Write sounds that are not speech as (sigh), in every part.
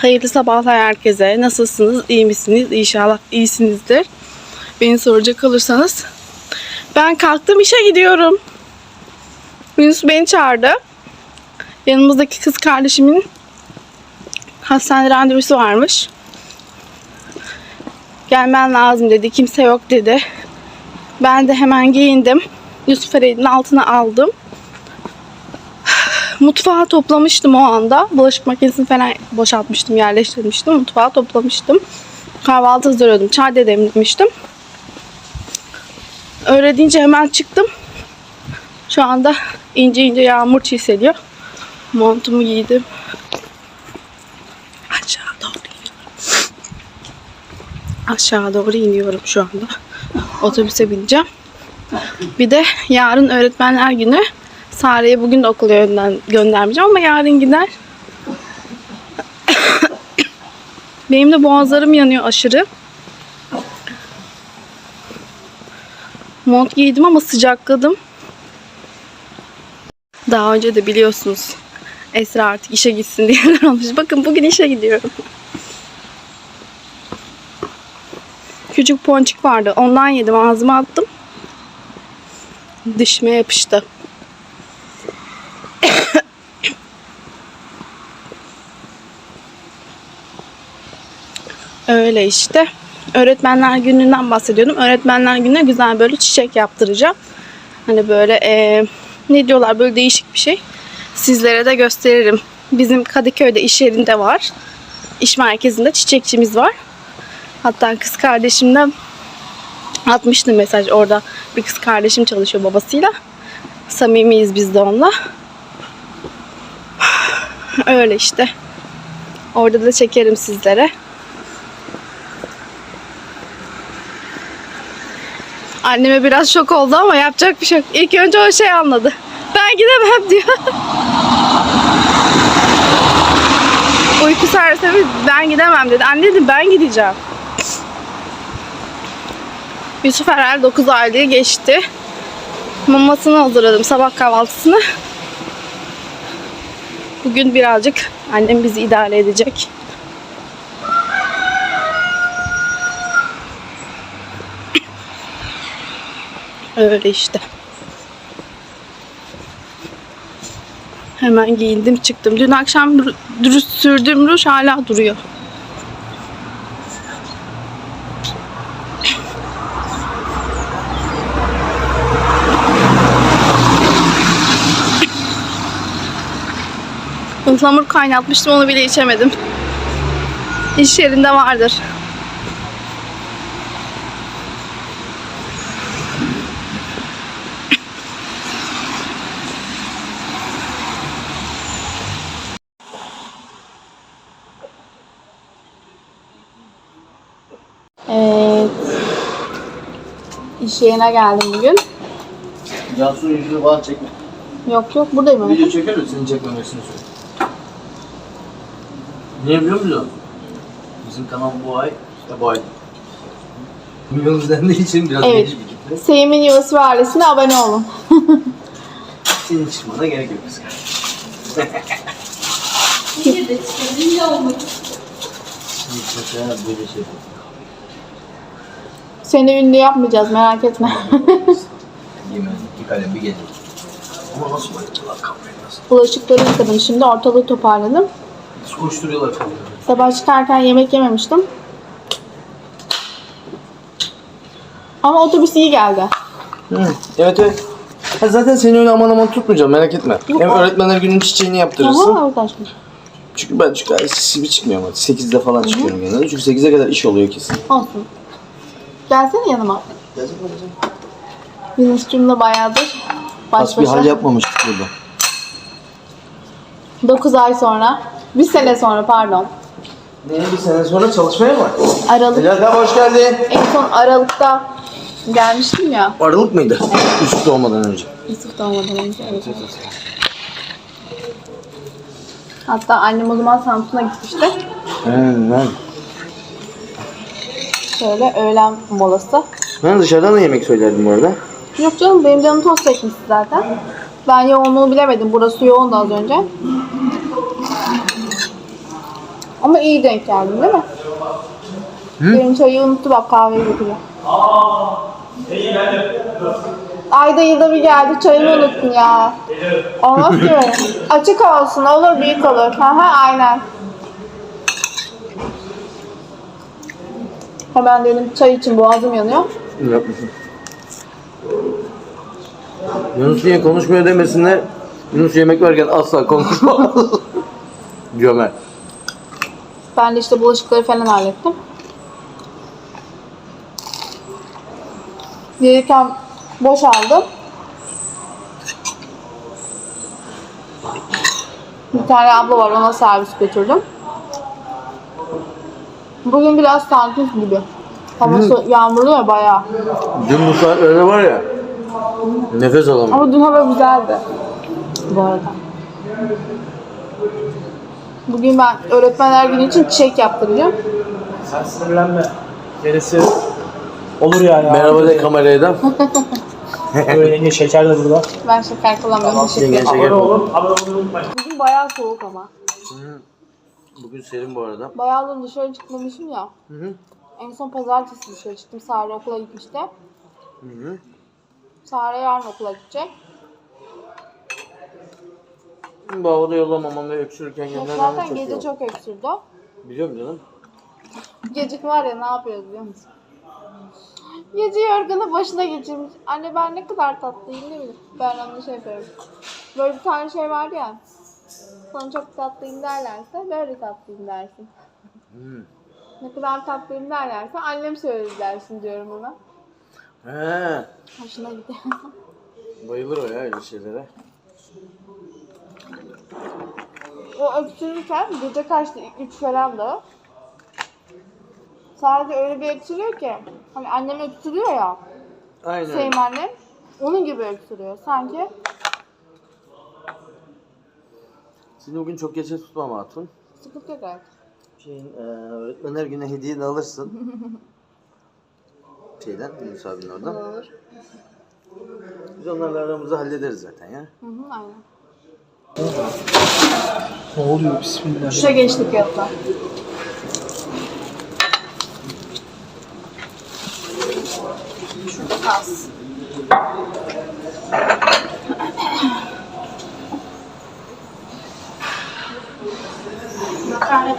Hayırlı sabahlar herkese. Nasılsınız? İyi misiniz? İnşallah iyisinizdir. Beni soracak olursanız. Ben kalktım işe gidiyorum. Yunus beni çağırdı. Yanımızdaki kız kardeşimin hastane randevusu varmış. Gelmen lazım dedi. Kimse yok dedi. Ben de hemen giyindim. Yusuf Ereğli'nin altına aldım. Mutfağı toplamıştım o anda. Bulaşık makinesini falan boşaltmıştım, yerleştirmiştim. Mutfağı toplamıştım. Kahvaltı hazırlıyordum. Çay da demlemiştim. Öyle deyince hemen çıktım. Şu anda ince ince yağmur çiseliyor. Montumu giydim. Aşağı doğru iniyorum. Aşağı doğru iniyorum şu anda. Otobüse bineceğim. Bir de yarın öğretmenler günü. Sare'yi bugün de okula gönder göndermeyeceğim ama yarın gider. Benim de boğazlarım yanıyor aşırı. Mont giydim ama sıcakladım. Daha önce de biliyorsunuz Esra artık işe gitsin diyenler (laughs) olmuş. Bakın bugün işe gidiyorum. Küçük ponçik vardı. Ondan yedim. Ağzıma attım. Dişime yapıştı. Öyle işte. Öğretmenler gününden bahsediyordum. Öğretmenler gününe güzel böyle çiçek yaptıracağım. Hani böyle eee, ne diyorlar böyle değişik bir şey. Sizlere de gösteririm. Bizim Kadıköy'de iş yerinde var. İş merkezinde çiçekçimiz var. Hatta kız kardeşimden atmıştım mesaj orada. Bir kız kardeşim çalışıyor babasıyla. Samimiyiz biz de onunla. (sighs) Öyle işte. Orada da çekerim sizlere. Anneme biraz şok oldu ama yapacak bir şey yok. İlk önce o şey anladı. Ben gidemem diyor. Uyku sersemi ben gidemem dedi. Anne dedim ben gideceğim. Yusuf herhalde 9 aylığı geçti. Mamasını hazırladım sabah kahvaltısını. Bugün birazcık annem bizi idare edecek. Öyle işte. Hemen giyindim çıktım. Dün akşam dürüst sürdüğüm ruj hala duruyor. Ihlamur kaynatmıştım onu bile içemedim. İş yerinde vardır. İş yerine geldim bugün. Cansu'nun yüzünü falan çekme. Yok yok buradayım. Video efendim. çeker de senin çekmemesini söyle. Niye biliyor musun? Bizim kanal bu ay, işte bu ay. Milyon izlendiği için biraz Evet. geniş bir kitle. Seyimin Yuvası ve ailesine abone olun. (laughs) Senin çıkmana gerek yok kız kardeşim. Mutlaka böyle şey Seni ünlü yapmayacağız merak etme. Yemen, iki kalem bir gece. Ama nasıl bayıldılar kafayı nasıl? Bulaşıkları yıkadım şimdi ortalığı toparladım. Nasıl koşturuyorlar kafayı? Sabah çıkarken yemek yememiştim. Ama otobüs iyi geldi. Evet evet. Ha, zaten seni öyle aman aman tutmayacağım merak etme. Yok, Hem o- öğretmenler günün çiçeğini yaptırırsın. Aha arkadaşlar. Çünkü ben çünkü sizi çıkmıyorum hadi. 8'de falan çıkıyorum genelde. Çünkü 8'e kadar iş oluyor kesin. Olsun. Gelsene yanıma. Yunus'cumla bayağıdır baş Has bir hal başa. yapmamıştık burada. 9 ay sonra. Bir sene sonra pardon. Ne bir sene sonra çalışmaya mı? Aralık. Abi hoş geldin. En son Aralık'ta gelmiştim ya. Aralık mıydı? Üst doğmadan önce. Yusuf doğmadan önce. Evet. Hatta annem o zaman Samsun'a gitmişti. He, Şöyle öğlen molası. ben dışarıdan da yemek söylerdim bu arada. Yok canım benim canım tost çekmişti zaten. Ben yoğunluğu bilemedim. Burası yoğundu az önce. Ama iyi denk geldin değil mi? Benim çayı unuttu bak kahveyi getiriyor. Ayda yılda bir geldi çayımı unuttun ya. Olmaz ki. Açık olsun olur büyük olur. Ha ha. Hemen dedim çay için boğazım yanıyor. Yapmışsın. Yunus niye konuşmuyor demesinler. Yunus yemek verken asla konuşmaz. Cömert. (laughs) Ben de işte bulaşıkları falan hallettim. Gelirken boşaldım. Bir tane abla var ona servis götürdüm. Bugün biraz sakin gibi. Hava so- yağmurlu ya bayağı. Dün bu saatlerde var ya. Nefes alamıyorum. Ama dün hava güzeldi. Bu arada. Bugün ben öğretmenler günü için çiçek yaptıracağım. Sen sinirlenme. Gerisi olur yani. Merhaba de kameraya da. (laughs) Böyle yenge şeker de burada. Ben şeker kullanmıyorum. Teşekkür Yenge ederim. şeker Abone olun. Abone olmayı unutmayın. Bugün bayağı soğuk ama. Bugün serin bu arada. Bayağıdır dışarı çıkmamışım ya. Hı hı. En son pazartesi dışarı çıktım. Sare okula gitmişti. Hı hı. Sare yarın okula gidecek. Bu havada yollamamam ve öksürürken Yok, göndermem zaten çok gece iyi. çok öksürdü. Biliyorum canım. Gecik var ya ne yapıyoruz biliyor musun? Gece yorganı başına geçirmiş. Anne ben ne kadar tatlıyım değil mi? Ben ona şey yapıyorum. Böyle bir tane şey vardı ya. Sana çok tatlıyım derlerse böyle tatlıyım dersin. Hı. Ne kadar tatlıyım derlerse annem söyledi dersin diyorum ona. He. Hoşuna gidiyor. (laughs) Bayılır o ya öyle şeylere. o öksürürken gece kaçtı? 3 falan da. Sadece öyle bir öksürüyor ki. Hani annem öksürüyor ya. Aynen. Sevim annem. Onun gibi öksürüyor. Sanki Seni bugün çok geçe tutmam hatun. sıkıntı yok artık. Şeyin, e, öğretmenler günü hediyeni alırsın. (laughs) Şeyden, Yunus abinin oradan. Olur. Biz onlarla aramızı hallederiz zaten ya. Hı hı aynen. Ne oluyor bismillah. Şuraya geçtik yoksa. Şurada kalsın. Makarna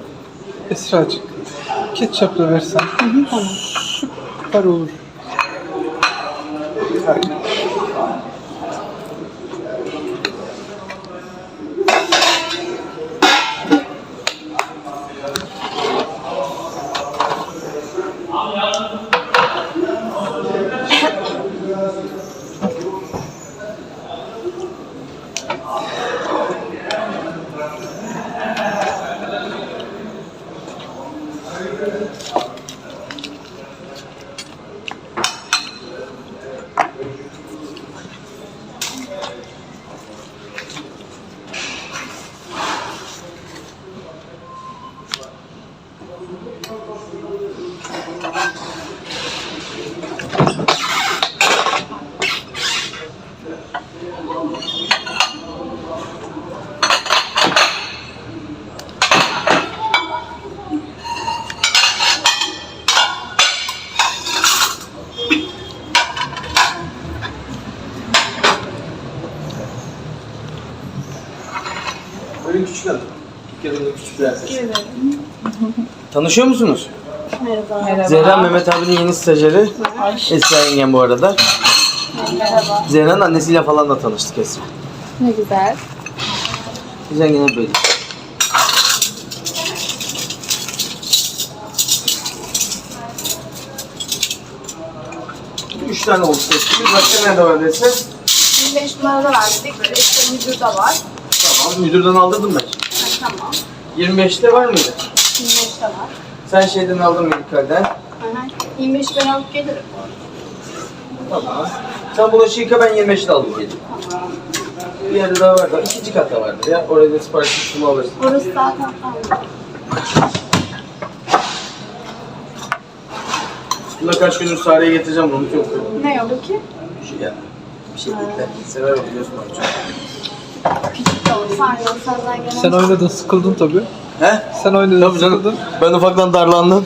Esracık. Ketçap da versen. Tamam. Süper olur. Ver. Böyle küçük hanım. Dükkanında küçük prenses. Tanışıyor musunuz? Merhaba. Merhaba. Zehra Mehmet abinin yeni stajyeri. Esra yengem bu arada. Merhaba. Zehra'nın annesiyle falan da tanıştık Esra. Ne güzel. Biz yengene böyle. Üç tane oldu seçtiniz. Başka nerede var dese? 25 numarada verdik. İşte müdür de var. Tamam müdürden aldırdım ben. Ha, tamam. 25'te var mıydı? 25 de var. Sen şeyden aldın medikalden. Aynen. 25 ben alıp gelirim. Tamam. Sen bulaşığı yıka ben 25'li alayım geleyim. Bir yerde daha var da ikinci katta vardır ya. Oraya da sipariş üstümü alırsın. Orası zaten tamam. Bunda kaç gündür Sare'ye getireceğim bunu unutuyorum. Ne yolu ki? Bir şey ya. Bir şey değil de. Sever biliyorsun onu çok. Küçük de olsa aynı olsa senden gelen. Sen oynadın sıkıldın tabii. He? Sen oynadın Tabii canım. Ben ufaktan darlandım.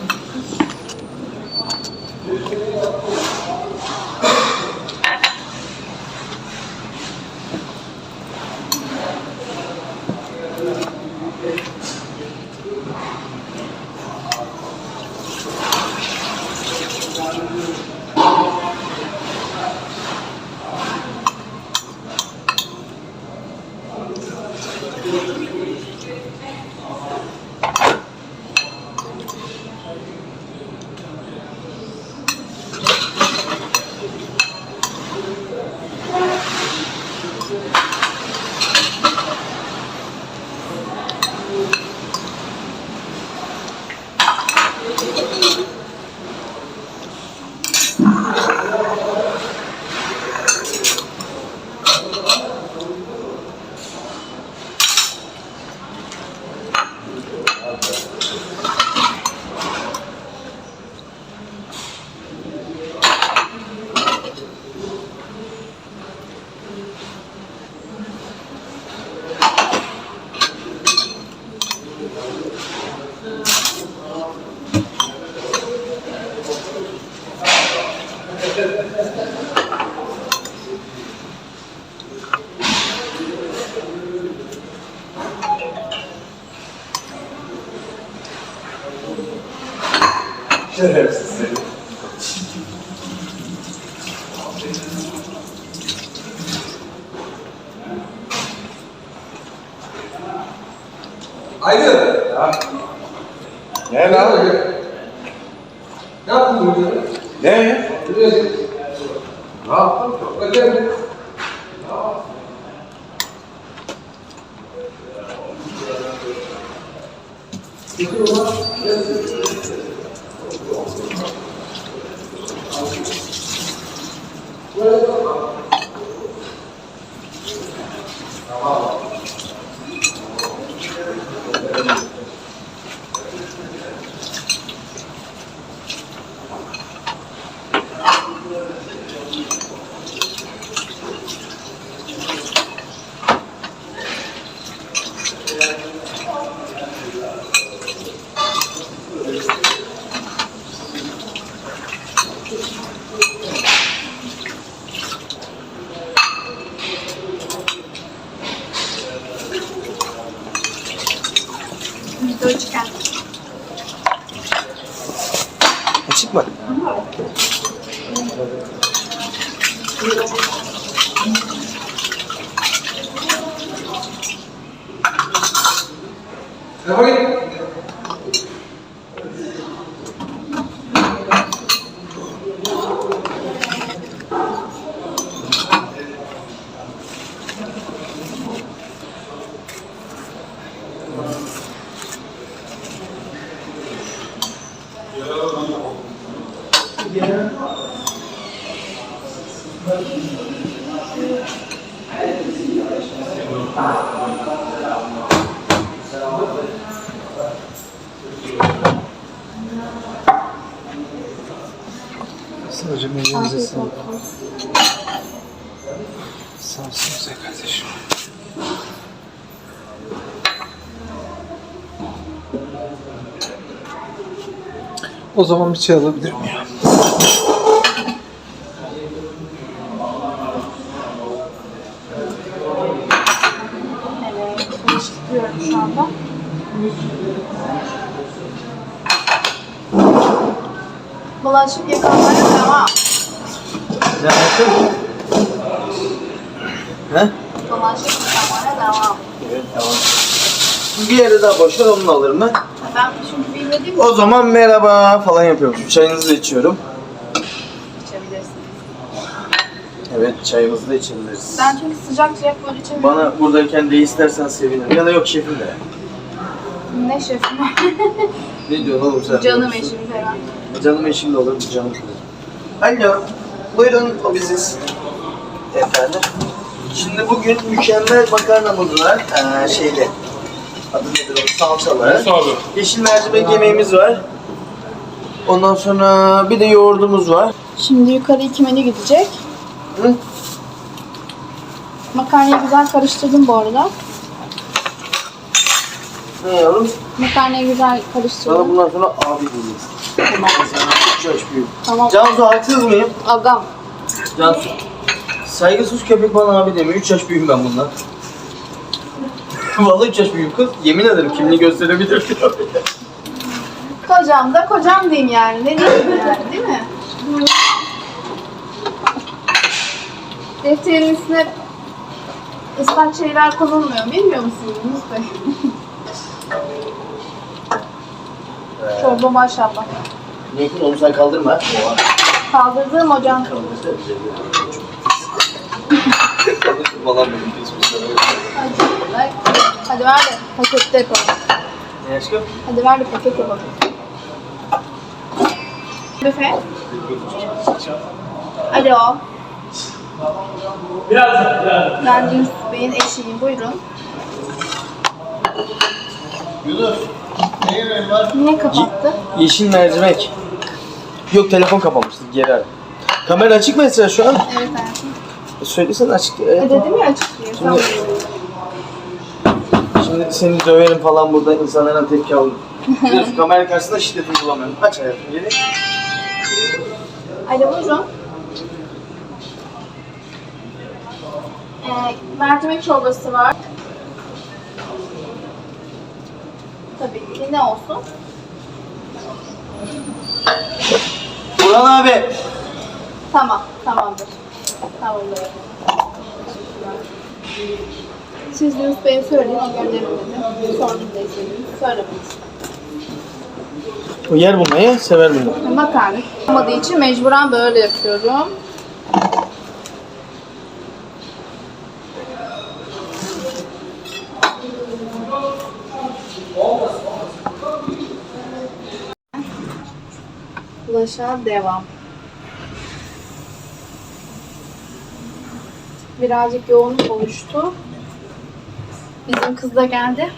Ne lan? Ne yaptın burada? Ne? Ne yaptın? Bakın. Video Sadece ellerinize sağlık. Sağ olsun güzel kardeşim. O zaman bir çay alabilir miyim? Evet. Çıkıyorum şu anda. Bulaşık yıkamaya devam. Ne yaptın? He? Bulaşık yıkamaya devam. Evet tamam. Bir yere daha boş ver onu da alırım ben. Ben çünkü bilmediğim O zaman merhaba falan yapıyorum. Çayınızı içiyorum. Evet çayımızı da içebiliriz. Ben çünkü sıcak sıcak böyle içemiyorum. Bana buradayken de istersen sevinirim. Ya da yok şefim de. Ne şefim? (laughs) Ne diyorsun oğlum sen? Canım eşim falan. Canım eşim de olur, canım kızım. Alo, buyurun o biziz. Efendim? Şimdi bugün mükemmel makarnamız var. Ee, şeyle, adı nedir o? Salçalı. abi. Yeşil mercimek yemeğimiz var. Ondan sonra bir de yoğurdumuz var. Şimdi yukarı iki menü gidecek. Hı? Makarnayı güzel karıştırdım bu arada. Ne yavrum? Makarnayı güzel Sana karıştırdım. bundan sonra abi diyeceğiz. Tamam. Sana üç yaş büyük. Tamam. Cansu haksız mıyım? Agam. Cansu. Saygısız köpek bana abi demiyor. 3 yaş büyüğüm ben bundan. (laughs) Vallahi 3 yaş büyüğüm kız. Yemin ederim kimliği gösterebilir. Kocam da kocam diyeyim yani. Ne diyeyim yani değil mi? (laughs) Defterin üstüne ıslak şeyler konulmuyor. Bilmiyor musunuz Yunus Bey? Çorba maşallah. Niye kız onu sen kaldırma. Oha. Kaldırdığım ocağın Kaldırsa bize (laughs) Falan benim kesmişler. Hadi, hadi ver de pakette yapalım. Ne aşkım? Hadi ver de paket yapalım. Büfe. Alo. Ben Yunus Bey'in eşiyim. Buyurun. Yunus. Ne yemeğin var? Niye kapattı? Yeşil mercimek. Yok telefon kapamıştı geri ara. Kamera açık mı Esra şu an? Evet hayatım. Söylesene açık. E Evet. dedim ya açık diye. Tamam. Şimdi seni döverim falan burada insanlara tepki alırım. (laughs) Biliyorsun kamera karşısında şiddet uygulamıyorum. Aç hayatım geri. Alo buyurun. Ee, mercimek çorbası var. Tabii ki ne olsun? Burhan abi. Tamam, tamamdır. Tamamdır. Siz Yunus Bey'e söyleyin, o gönderin dedi. Sordum da istedim. Söylemeyiz. O yer bulmayı sever bunu. Makarna olmadığı için mecburen böyle yapıyorum. Ulaşa devam. Birazcık yoğunluk oluştu. Bizim kız da geldi.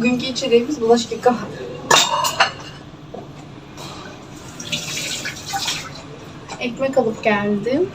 Bugünkü içeriğimiz bulaşık yıkama. Ekmek alıp geldim.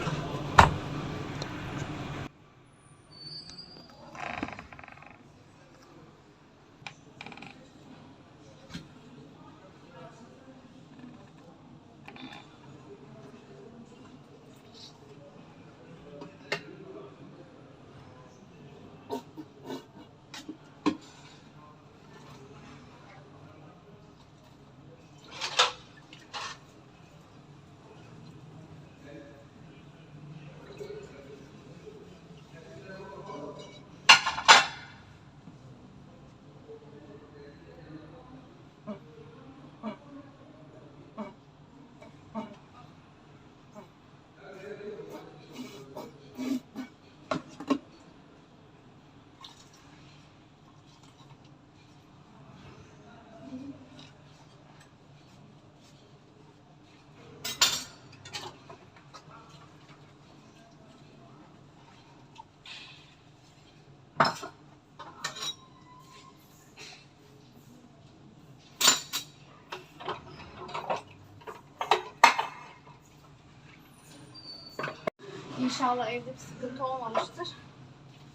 İnşallah evde bir sıkıntı olmamıştır.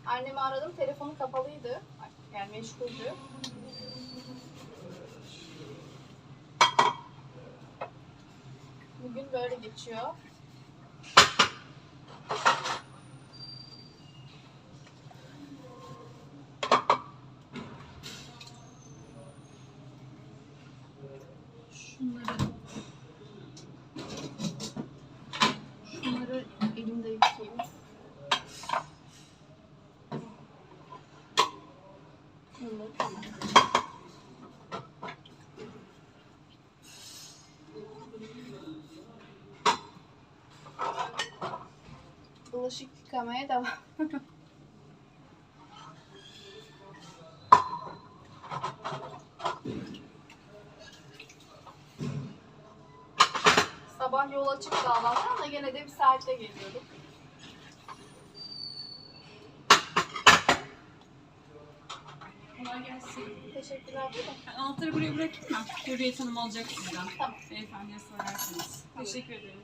Annemi aradım, telefonu kapalıydı. Yani meşguldü. Bugün böyle geçiyor. Şunları Şunları elimde yıkayayım. Bunları tamam. Bulaşık yıkamaya devam. (laughs) Sabah yola çıktı Allah'tan da gene de bir saatte geliyorduk. Kolay gelsin. Teşekkürler. Ben anahtarı buraya bırakayım mı? Hürriyet Hanım alacak sizden. Tamam. Beyefendiye sorarsanız. Teşekkür ederim.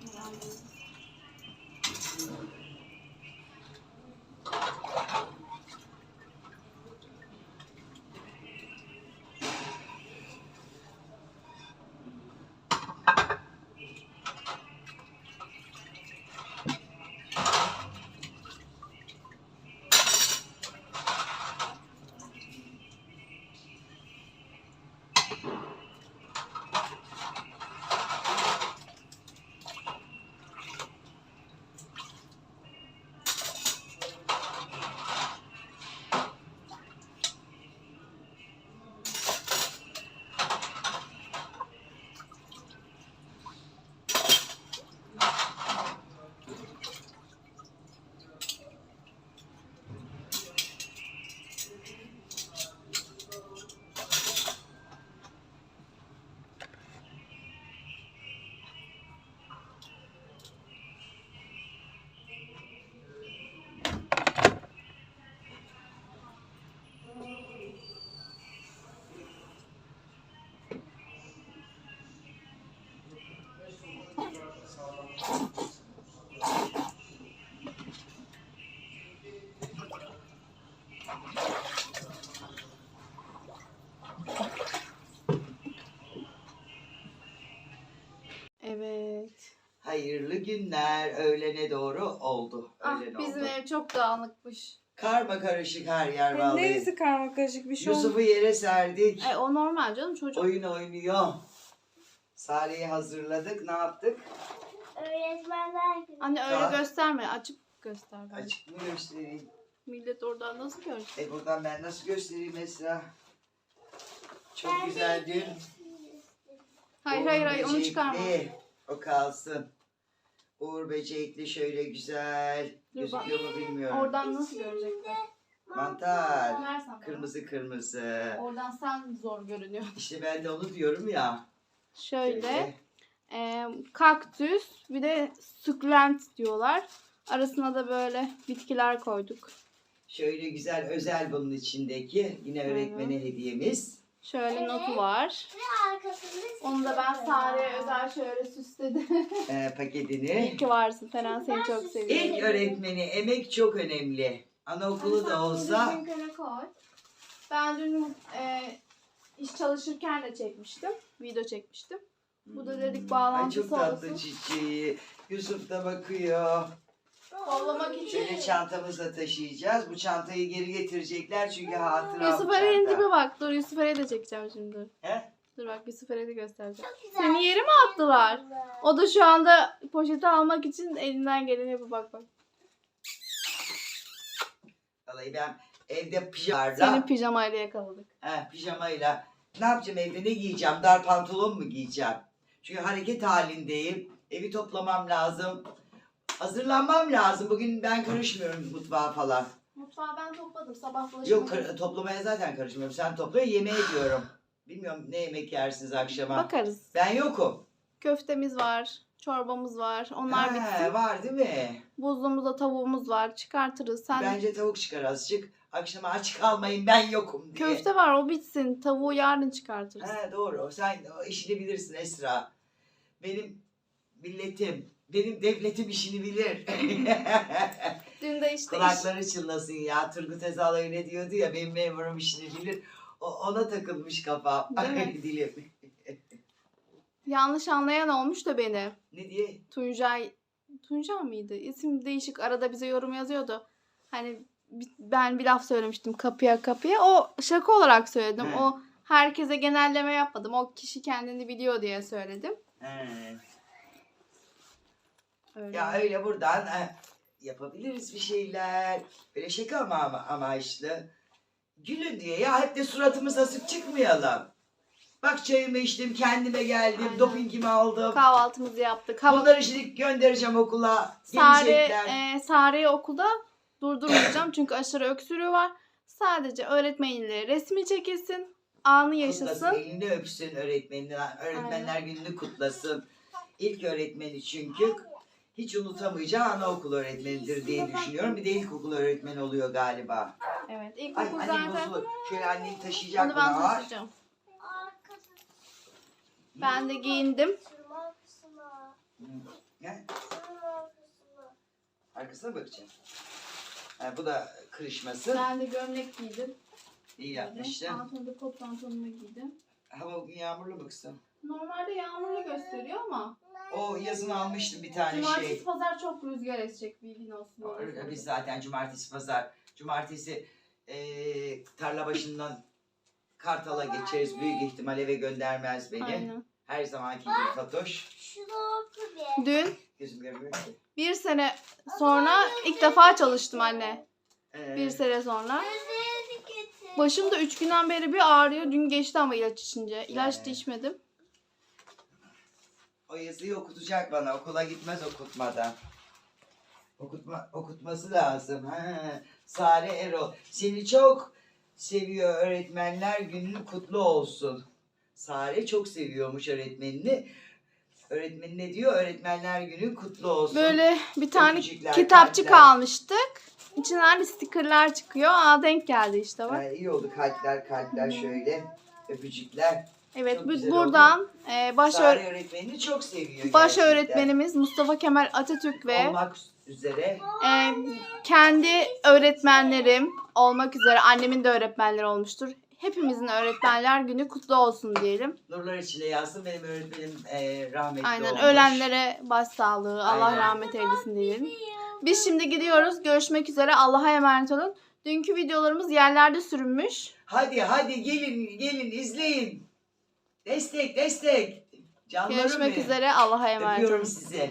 Evet. Hayırlı günler. Öğlene doğru oldu. Ah Öğlen bizim oldu. ev çok dağınıkmış. Karma karışık her yer vallahi. Neresi karma karışık bir şey olmuş. Yusuf'u yere serdik. E, o normal canım çocuk. Oyun oynuyor. Sare'yi hazırladık. Ne yaptık? Öğretmenler günü. Anne öyle Daha- gösterme. Açıp göster. bence. Açık mı göstereyim? Millet oradan nasıl görecek? E buradan ben nasıl göstereyim Esra? Çok Ben güzel dün. Hayır Uğur hayır hayır onu Böcekli. O kalsın. Uğur Böcekli şöyle güzel. Gözüküyor mu bilmiyorum. Oradan nasıl görecekler? Mantar. Kırmızı kırmızı. Oradan sen zor görünüyorsun. İşte ben de onu diyorum ya. Şöyle e, kaktüs bir de sukulent diyorlar. Arasına da böyle bitkiler koyduk. Şöyle güzel özel bunun içindeki. Yine öğretmene hediyemiz. Şöyle notu var. Ve arkasında Onu da ben Sare'ye özel şöyle süsledim. Ee, paketini. İyi ki varsın Feren seni çok seviyorum. İlk öğretmeni emek çok önemli. Anaokulu da olsa. Ben dün e, iş çalışırken de çekmiştim. Video çekmiştim. Bu da dedik Ay bağlantısı çok tatlı olsun. çiçeği. Yusuf da bakıyor. Kollamak için. Şöyle çantamızla taşıyacağız. Bu çantayı geri getirecekler çünkü hatıra Yusuf Eren'in tipi bak. Dur Yusuf Eren'i de çekeceğim şimdi. He? Dur bak Yusuf Eren'i göstereceğim. güzel. Seni yere mi attılar? O da şu anda poşeti almak için elinden geleni yapıyor bak bak. Vallahi ben evde pijamayla, Senin pijamayla yakaladık. he, pijamayla ne yapacağım evde ne giyeceğim? Dar pantolon mu giyeceğim? Çünkü hareket halindeyim. Evi toplamam lazım. Hazırlanmam lazım. Bugün ben karışmıyorum mutfağa falan. Mutfağı ben topladım. Sabah bulaşık Yok kar- toplamaya zaten karışmıyorum. Sen topla yemeğe diyorum. Bilmiyorum ne yemek yersiniz akşama. Bakarız. Ben yokum. Köftemiz var. Çorbamız var. Onlar He, bitsin. var değil mi? Buzluğumuzda tavuğumuz var. Çıkartırız. Sen Bence tavuk çıkar azıcık. Akşama aç kalmayın ben yokum diye. köfte var o bitsin. Tavuğu yarın çıkartırız. He doğru. Sen o işini bilirsin Esra. Benim milletim, benim devletim işini bilir. (laughs) Dün de işte iş, Kulakları çınlasın ya. Turgut Özal öyle diyordu ya benim memurum işini bilir. O, ona takılmış kafam. Değil mi? Dilim. (laughs) yanlış anlayan olmuş da beni. Ne diye? Tuncay Tuncay mıydı? İsim değişik arada bize yorum yazıyordu. Hani bi- ben bir laf söylemiştim kapıya kapıya. O şaka olarak söyledim. He. O Herkese genelleme yapmadım. O kişi kendini biliyor diye söyledim. He. Öyle. Ya öyle buradan e, yapabiliriz bir şeyler. Böyle şaka ama, ama amaçlı. Gülün diye ya hep de suratımız asık çıkmayalım. Bak çayımı içtim, kendime geldim, Aynen. dopingimi aldım. Kahvaltımızı yaptık. Hava Bunları şimdi göndereceğim okula. Sare, Gelecekler. e, Sare'yi okulda durdurmayacağım çünkü aşırı öksürüğü var. Sadece öğretmeniyle resmi çekilsin, anı Kutlasın, yaşasın. elini öpsün öğretmenini. Öğretmenler gününü kutlasın. İlk öğretmeni çünkü hiç unutamayacağı anaokul öğretmenidir diye düşünüyorum. Bir de ilkokul öğretmeni oluyor galiba. Evet, Ay ilkokul annem zaten. bozulur. Şöyle annem taşıyacak Onu bunu ben ağır. taşıyacağım. Ben de giyindim. Arkasına. Ne? Şunun arkasına. Bakacağım. Ha, bu da kırışması. Ben de gömlek giydim. İyi yapmışsın. Altına da kot pantolonumu giydim. Hava yağmurlu baksın. Normalde yağmurlu gösteriyor ama O yazın almıştım bir tane cumartesi şey. pazar çok rüzgar esecek bilgin olsun. Öyle Biz zaten cumartesi pazar. Cumartesi eee tarla başından Kartal'a geçeriz. Büyük ihtimal eve göndermez beni. Aynen. Her zamanki gibi Fatoş. Şunu oku bir. Dün Gözüm görmüyor ki. bir sene sonra ilk defa çalıştım anne. Ee, Bir sene sonra. Gözlerini getir. Başımda üç günden beri bir ağrıyor. Dün geçti ama ilaç içince. İlaç da içmedim. O yazıyı okutacak bana. Okula gitmez okutmadan. Okutma, okutması lazım. Ha. Sare Erol. Seni çok seviyor öğretmenler günün kutlu olsun. Sare çok seviyormuş öğretmenini. Öğretmeni ne diyor? Öğretmenler günü kutlu olsun. Böyle bir tane Öpücükler, kitapçık kalpler. almıştık. İçinden de stickerlar çıkıyor. Aa denk geldi işte bak. Ha, iyi oldu kalpler kalpler şöyle. Öpücükler. Evet çok güzel buradan e, baş, öğ- öğretmenini çok seviyor. baş gerçekten. öğretmenimiz Mustafa Kemal Atatürk ve Olmak üzere. e, kendi öğretmenlerim olmak üzere annemin de öğretmenleri olmuştur. Hepimizin öğretmenler günü kutlu olsun diyelim. Nurlar içinde yazsın. Benim öğretmenim e, rahmetli Aynen olmuş. ölenlere başsağlığı, Allah Aynen. rahmet eylesin diyelim. Biz şimdi gidiyoruz. Görüşmek üzere. Allah'a emanet olun. Dünkü videolarımız yerlerde sürünmüş. Hadi hadi gelin gelin izleyin. Destek destek. Canlarım Görüşmek benim. üzere. Allah'a emanet olun. Öpüyorum sizi.